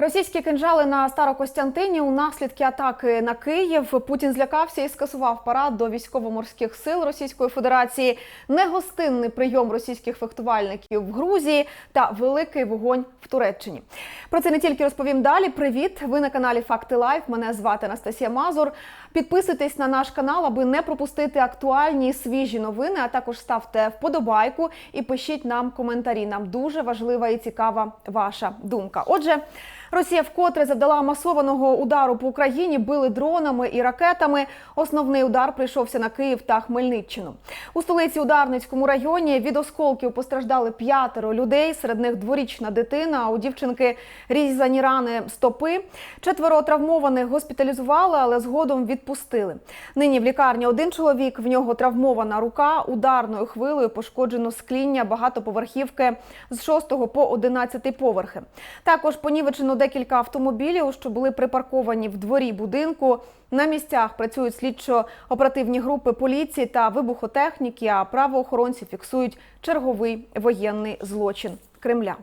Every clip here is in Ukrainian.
Російські кинжали на Старокостянтині у наслідки атаки на Київ. Путін злякався і скасував парад до військово-морських сил Російської Федерації, негостинний прийом російських фехтувальників в Грузії та великий вогонь в Туреччині. Про це не тільки розповім далі. Привіт! Ви на каналі Факти Лайф. Мене звати Анастасія Мазур. Підписуйтесь на наш канал, аби не пропустити актуальні і свіжі новини. А також ставте вподобайку і пишіть нам коментарі. Нам дуже важлива і цікава ваша думка. Отже. Росія вкотре завдала масованого удару по Україні, били дронами і ракетами. Основний удар прийшовся на Київ та Хмельниччину. У столиці Ударницькому районі від осколків постраждали п'ятеро людей. Серед них дворічна дитина. а У дівчинки різані рани стопи. Четверо травмованих госпіталізували, але згодом відпустили. Нині в лікарні один чоловік. В нього травмована рука. Ударною хвилею пошкоджено скління багатоповерхівки з 6 по 11 поверхи. Також понівечено декілька автомобілів, що були припарковані в дворі будинку. На місцях працюють слідчо-оперативні групи поліції та вибухотехніки, а правоохоронці фіксують черговий воєнний злочин Кремля.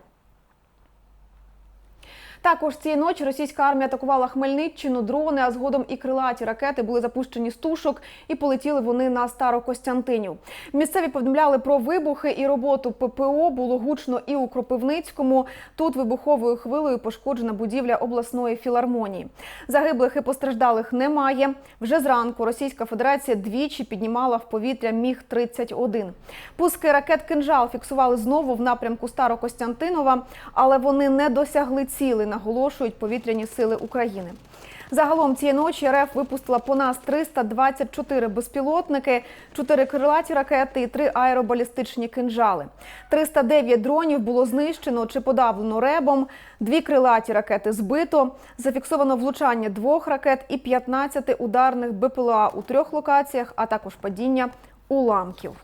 Також цієї ночі російська армія атакувала Хмельниччину, дрони, а згодом і крилаті ракети були запущені з тушок і полетіли вони на Старокостянтинів. Місцеві повідомляли про вибухи і роботу ППО було гучно і у Кропивницькому. Тут вибуховою хвилею пошкоджена будівля обласної філармонії. Загиблих і постраждалих немає. Вже зранку Російська Федерація двічі піднімала в повітря міг 31 Пуски ракет кинжал фіксували знову в напрямку Старокостянтинова, але вони не досягли цілей наголошують повітряні сили України. Загалом цієї ночі РФ випустила по нас 324 безпілотники, 4 крилаті ракети і 3 аеробалістичні кинжали. 309 дронів було знищено чи подавлено ребом, дві крилаті ракети збито, зафіксовано влучання двох ракет і 15 ударних БПЛА у трьох локаціях, а також падіння уламків.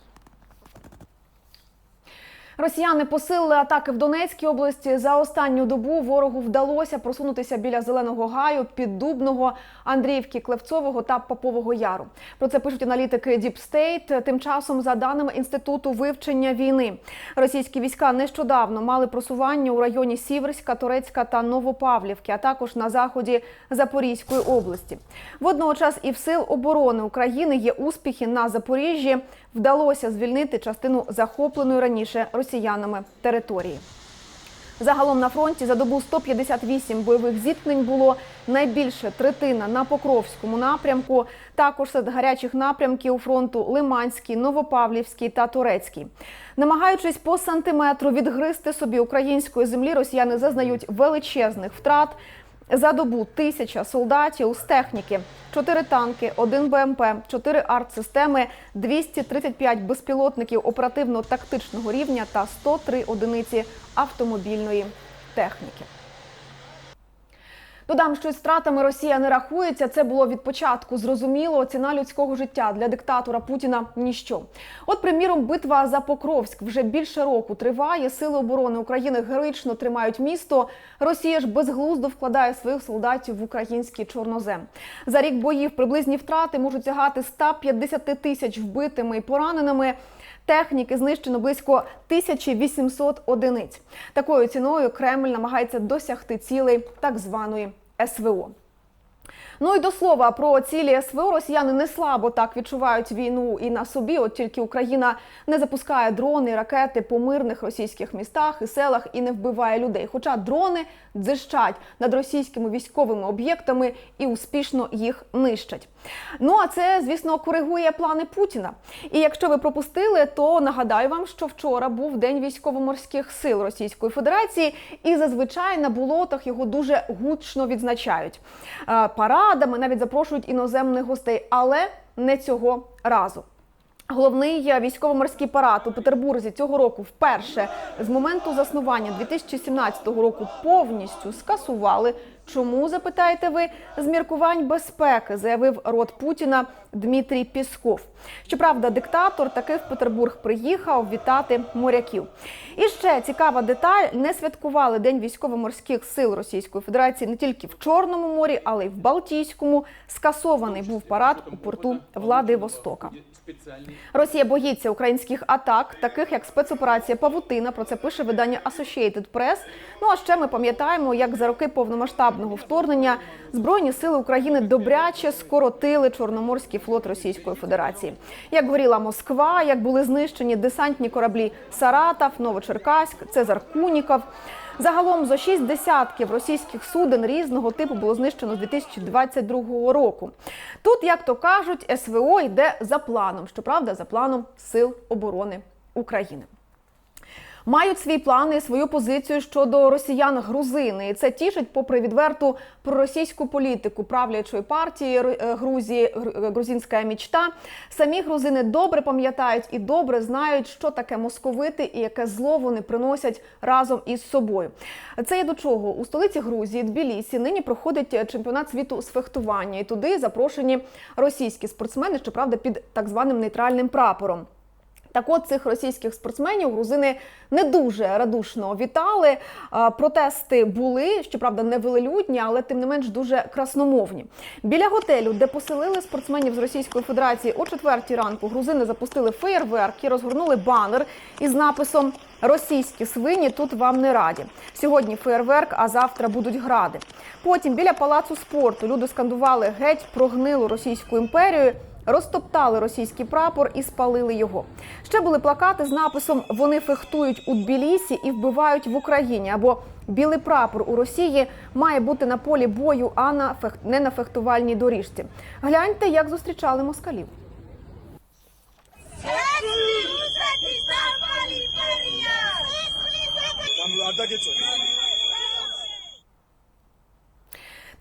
Росіяни посилили атаки в Донецькій області. За останню добу ворогу вдалося просунутися біля Зеленого гаю, Піддубного, Андріївки, Клевцового та Попового Яру. Про це пишуть аналітики State. Тим часом, за даними інституту вивчення війни, російські війська нещодавно мали просування у районі Сіверська, Турецька та Новопавлівки, а також на заході Запорізької області. Водночас і в сил оборони України є успіхи на Запоріжжі. Вдалося звільнити частину захопленої раніше росіянами території. Загалом на фронті за добу 158 бойових зіткнень було найбільше третина на Покровському напрямку. Також серед гарячих напрямків фронту Лиманський, Новопавлівський та Турецький. Намагаючись по сантиметру відгризти собі української землі, росіяни зазнають величезних втрат. За добу тисяча солдатів з техніки, 4 танки, 1 БМП, 4 артсистеми, 235 безпілотників оперативно-тактичного рівня та 103 одиниці автомобільної техніки. Додам, що з втратами Росія не рахується. Це було від початку зрозуміло. Ціна людського життя для диктатора Путіна ніщо. От, приміром, битва за Покровськ вже більше року триває. Сили оборони України героїчно тримають місто. Росія ж безглуздо вкладає своїх солдатів в український чорнозем. За рік боїв приблизні втрати можуть сягати 150 тисяч вбитими і пораненими. Техніки знищено близько 1800 одиниць. Такою ціною Кремль намагається досягти цілей так званої СВО. Ну і до слова про цілі СВО росіяни не слабо так відчувають війну і на собі. От тільки Україна не запускає дрони, ракети по мирних російських містах і селах і не вбиває людей. Хоча дрони дзищать над російськими військовими об'єктами і успішно їх нищать. Ну а це, звісно, коригує плани Путіна. І якщо ви пропустили, то нагадаю вам, що вчора був день військово-морських сил Російської Федерації, і зазвичай на болотах його дуже гучно відзначають. Е, Парадами навіть запрошують іноземних гостей, але не цього разу. Головний військово-морський парад у Петербурзі цього року вперше з моменту заснування 2017 року повністю скасували Чому запитаєте ви з міркувань безпеки? заявив рот Путіна Дмитрій Пісков. Щоправда, диктатор таки в Петербург приїхав вітати моряків. І ще цікава деталь: не святкували День військово-морських сил Російської Федерації не тільки в Чорному морі, але й в Балтійському. Скасований був парад у порту Владивостока. Росія боїться українських атак, таких як спецоперація Павутина. Про це пише видання Associated Press. Ну а ще ми пам'ятаємо, як за роки повномасштабного вторгнення збройні сили України добряче скоротили Чорноморський флот Російської Федерації. Як горіла Москва, як були знищені десантні кораблі Саратов, Новочеркаськ, Цезар Куніков. Загалом зо шість десятків російських суден різного типу було знищено з 2022 року. Тут, як то кажуть, СВО йде за планом. Щоправда, за планом Сил оборони України. Мають свій план і свою позицію щодо росіян грузини. І це тішить, попри відверту проросійську політику правлячої партії е, Грузії Гру- грузинська мічта. Самі грузини добре пам'ятають і добре знають, що таке московити і яке зло вони приносять разом із собою. Це є до чого у столиці Грузії, Тбілісі, нині проходить чемпіонат світу з фехтування, і туди запрошені російські спортсмени, щоправда, під так званим нейтральним прапором. Так от цих російських спортсменів грузини не дуже радушно вітали. Протести були, щоправда, не велелюдні, але тим не менш дуже красномовні. Біля готелю, де поселили спортсменів з Російської Федерації о четвертій ранку, грузини запустили феєрверк і розгорнули банер із написом Російські свині тут вам не раді. Сьогодні феєрверк, а завтра будуть гради. Потім біля палацу спорту люди скандували геть прогнилу російську імперію. Розтоптали російський прапор і спалили його. Ще були плакати з написом Вони фехтують у Тбілісі і вбивають в Україні. Або білий прапор у Росії має бути на полі бою, а на фех... не на фехтувальній доріжці. Гляньте, як зустрічали москалів. Там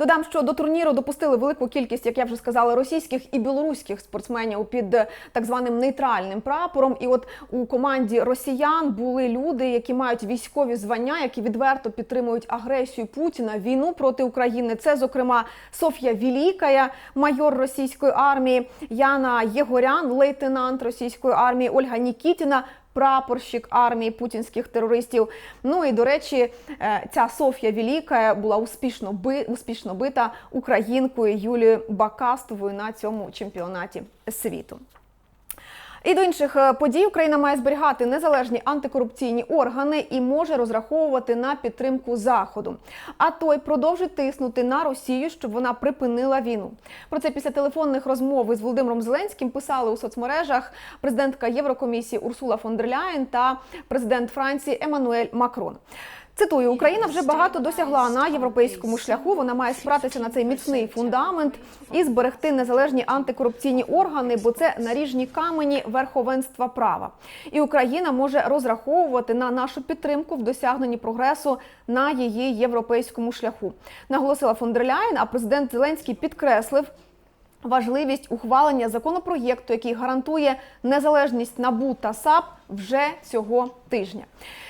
Додам, що до турніру допустили велику кількість, як я вже сказала, російських і білоруських спортсменів під е, так званим нейтральним прапором. І от у команді росіян були люди, які мають військові звання, які відверто підтримують агресію Путіна, війну проти України. Це, зокрема, Софія Вілікая, майор російської армії, Яна Єгорян, лейтенант російської армії, Ольга Нікітіна. Прапорщик армії путінських терористів. Ну і до речі, е, ця Софія Віліка була успішно би успішно бита українкою Юлією Бакастовою на цьому чемпіонаті світу. І до інших е, подій Україна має зберігати незалежні антикорупційні органи і може розраховувати на підтримку заходу. А той продовжить тиснути на Росію, щоб вона припинила війну. Про це після телефонних розмов із Володимиром Зеленським писали у соцмережах президентка Єврокомісії Урсула фон дер Ляєн та президент Франції Еммануель Макрон. Цитую, Україна вже багато досягла на європейському шляху. Вона має спиратися на цей міцний фундамент і зберегти незалежні антикорупційні органи, бо це наріжні камені верховенства права. І Україна може розраховувати на нашу підтримку в досягненні прогресу на її європейському шляху. Наголосила фон дер Ляєн, а президент Зеленський підкреслив. Важливість ухвалення законопроєкту, який гарантує незалежність НАБУ та САП вже цього тижня.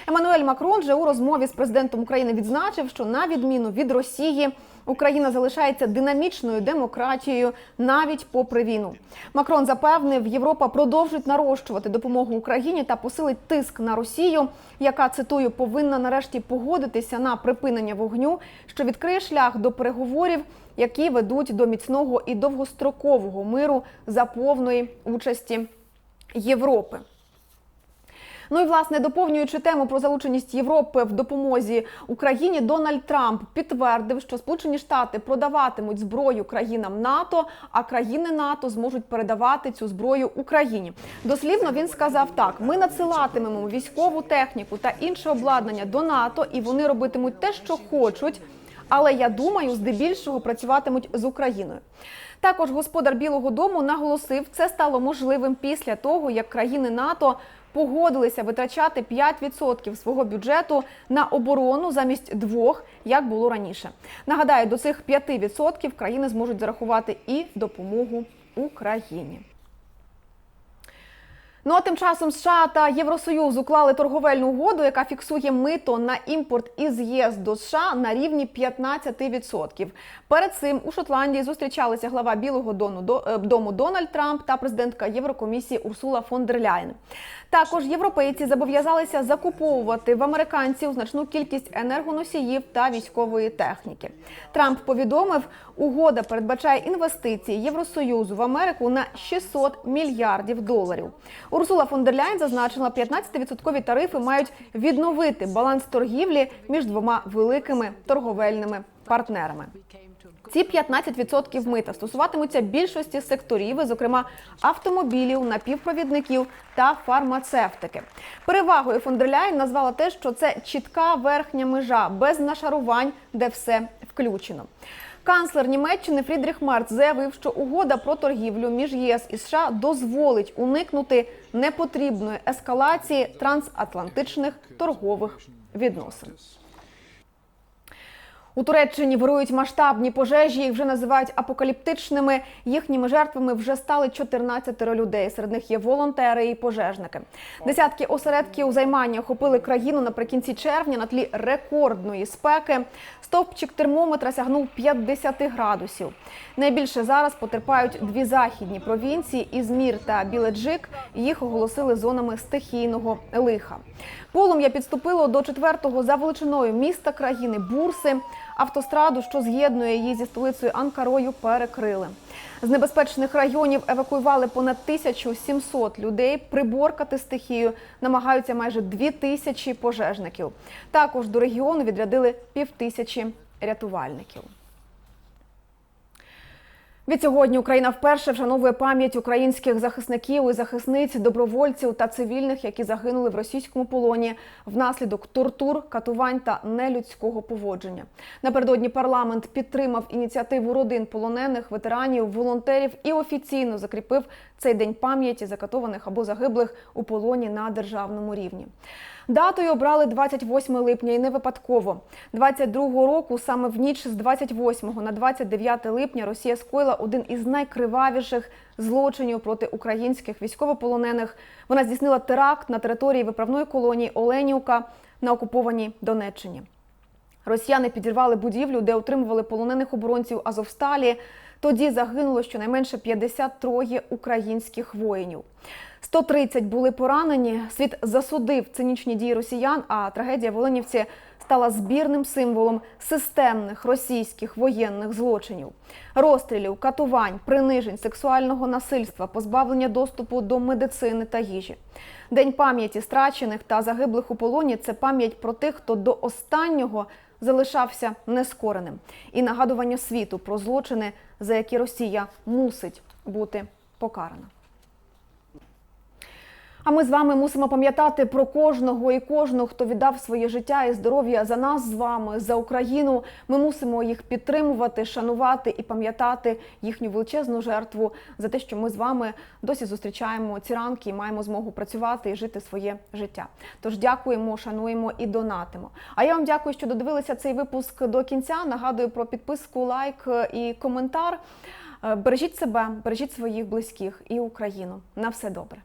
Еммануель Макрон же у розмові з президентом України відзначив, що на відміну від Росії Україна залишається динамічною демократією навіть попри війну. Макрон запевнив, Європа продовжить нарощувати допомогу Україні та посилить тиск на Росію, яка цитую повинна нарешті погодитися на припинення вогню, що відкриє шлях до переговорів які ведуть до міцного і довгострокового миру за повної участі Європи. Ну і власне доповнюючи тему про залученість Європи в допомозі Україні, Дональд Трамп підтвердив, що Сполучені Штати продаватимуть зброю країнам НАТО, а країни НАТО зможуть передавати цю зброю Україні. Дослівно він сказав так: ми надсилатимемо військову техніку та інше обладнання до НАТО, і вони робитимуть те, що хочуть. Але я думаю, здебільшого працюватимуть з Україною. Також господар Білого Дому наголосив, це стало можливим після того, як країни НАТО погодилися витрачати 5% свого бюджету на оборону замість двох, як було раніше. Нагадаю, до цих 5% країни зможуть зарахувати і допомогу Україні. Ну а тим часом США та Євросоюз уклали торговельну угоду, яка фіксує мито на імпорт із ЄС до США на рівні 15%. Перед цим у Шотландії зустрічалися глава Білого е, дому Дональд Трамп та президентка Єврокомісії Урсула фон дер Ляйн. Також європейці зобов'язалися закуповувати в американців значну кількість енергоносіїв та військової техніки. Трамп повідомив, угода передбачає інвестиції Євросоюзу в Америку на 600 мільярдів доларів. Урсула фон дер Ляйн зазначила, 15% тарифи мають відновити баланс торгівлі між двома великими торговельними партнерами. Ці 15% мита стосуватимуться більшості секторів, зокрема автомобілів, напівпровідників та фармацевтики. Перевагою фон дер Ляйн назвала те, що це чітка верхня межа без нашарувань, де все включено. Канцлер Німеччини Фрідріх Марц заявив, що угода про торгівлю між ЄС і США дозволить уникнути непотрібної ескалації трансатлантичних торгових відносин. У Туреччині вирують масштабні пожежі, їх вже називають апокаліптичними. Їхніми жертвами вже стали 14 людей. Серед них є волонтери і пожежники. Десятки осередків займання охопили країну наприкінці червня на тлі рекордної спеки. Стовпчик термометра сягнув 50 градусів. Найбільше зараз потерпають дві західні провінції Ізмір та Біледжик. Їх оголосили зонами стихійного лиха. Полум'я підступило до четвертого за величиною міста країни Бурси. Автостраду, що з'єднує її зі столицею Анкарою, перекрили. З небезпечних районів евакуювали понад 1700 людей. Приборкати стихію намагаються майже 2 тисячі пожежників. Також до регіону відрядили півтисячі рятувальників. Відсьогодні Україна вперше вшановує пам'ять українських захисників і захисниць, добровольців та цивільних, які загинули в російському полоні внаслідок тортур, катувань та нелюдського поводження. Напередодні парламент підтримав ініціативу родин полонених, ветеранів, волонтерів і офіційно закріпив цей день пам'яті закатованих або загиблих у полоні на державному рівні. Датою обрали 28 липня і не випадково. 22-го року, саме в ніч з 28 на 29 липня, Росія скоїла один із найкривавіших злочинів проти українських військовополонених. Вона здійснила теракт на території виправної колонії Оленівка на окупованій Донеччині. Росіяни підірвали будівлю, де утримували полонених оборонців Азовсталі. Тоді загинуло щонайменше 53 українських воїнів. 130 були поранені. Світ засудив цинічні дії росіян, а трагедія в Оленівці стала збірним символом системних російських воєнних злочинів, розстрілів, катувань, принижень, сексуального насильства, позбавлення доступу до медицини та їжі. День пам'яті страчених та загиблих у полоні це пам'ять про тих, хто до останнього залишався нескореним, і нагадування світу про злочини, за які Росія мусить бути покарана. А ми з вами мусимо пам'ятати про кожного і кожну, хто віддав своє життя і здоров'я за нас з вами, за Україну. Ми мусимо їх підтримувати, шанувати і пам'ятати їхню величезну жертву за те, що ми з вами досі зустрічаємо ці ранки і маємо змогу працювати і жити своє життя. Тож дякуємо, шануємо і донатимо. А я вам дякую, що додивилися цей випуск до кінця. Нагадую про підписку, лайк і коментар. Е, Бережіть себе, бережіть своїх близьких і Україну. На все добре.